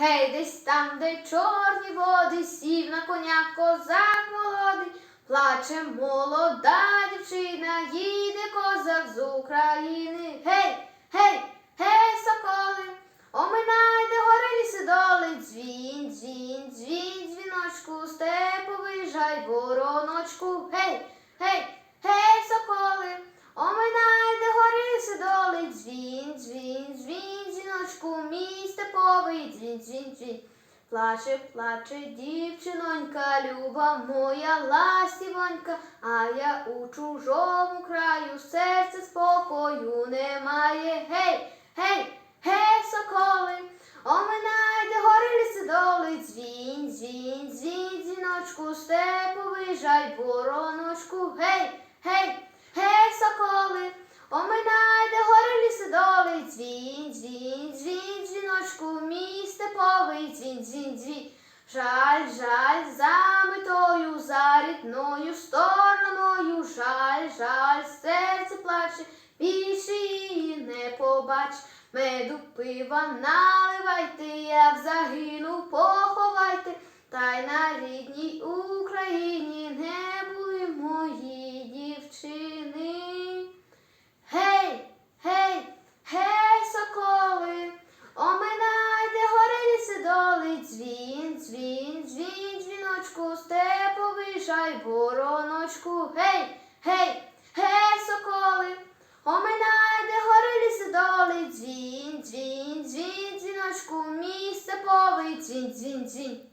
Гей, десь там, де чорні води, сів на коня козак молодий, плаче молода дівчина, їде козак з України. Гей, гей, гей, соколи, оминайте гори ліси доли, дзвін, дзвін, дзвін, дзвіночку, степовий жай, вороночку. Гей, гей, гей, соколи, оминайте гори ліси доли, дзвін, дзвін, дзвін, дзвіночку, мій степовий, дзвін, дзвін, дзвін. Плаче, плаче дівчинонька, люба моя ластівонька, а я у чужому краю, серце спокою немає. Гей, гей, гей, соколи, оминайте гори ліси доли, дзвін, дзвін, дзвін, дзвіночку, степовий жай, вороночку, гей, гей, соколи, оминайте гори ліси доли, дзвін, дзвін, дзвін, дзвіночку, мій степовий, дзінь дзінь дзінь. Жаль, жаль, за метою, за рідною стороною, жаль, жаль, серце плаче, більше її не побач. Меду пива наливайте, як загинув, поховайте, та й на рідній Україні не були мої дівчини. Гей, гей, гей, соколи, оминайте гори ліси доли, дзвін, дзвін, дзвін, дзвіночку, степовий вороночку, гей, гей, гей, соколи, оминайте гори ліси доли, дзвінь, дзвінь, дзвінь, дзвіночку, мій повий, дзвінь, дзвінь, дзвін.